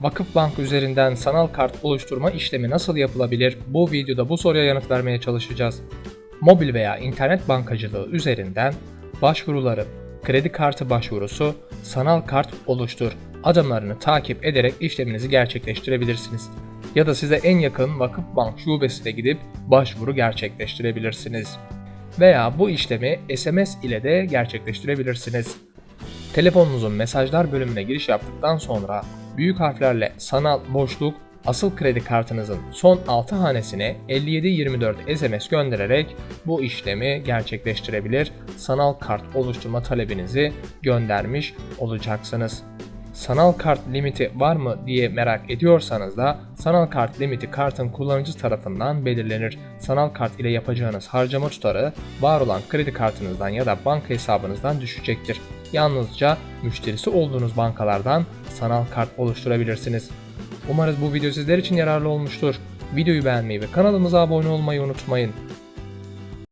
Vakıfbank üzerinden sanal kart oluşturma işlemi nasıl yapılabilir? Bu videoda bu soruya yanıt vermeye çalışacağız. Mobil veya internet bankacılığı üzerinden başvuruları, kredi kartı başvurusu, sanal kart oluştur adımlarını takip ederek işleminizi gerçekleştirebilirsiniz. Ya da size en yakın Vakıfbank şubesine gidip başvuru gerçekleştirebilirsiniz. Veya bu işlemi SMS ile de gerçekleştirebilirsiniz. Telefonunuzun mesajlar bölümüne giriş yaptıktan sonra büyük harflerle sanal boşluk asıl kredi kartınızın son 6 hanesine 5724 SMS göndererek bu işlemi gerçekleştirebilir. Sanal kart oluşturma talebinizi göndermiş olacaksınız. Sanal kart limiti var mı diye merak ediyorsanız da sanal kart limiti kartın kullanıcı tarafından belirlenir. Sanal kart ile yapacağınız harcama tutarı var olan kredi kartınızdan ya da banka hesabınızdan düşecektir. Yalnızca müşterisi olduğunuz bankalardan sanal kart oluşturabilirsiniz. Umarız bu video sizler için yararlı olmuştur. Videoyu beğenmeyi ve kanalımıza abone olmayı unutmayın.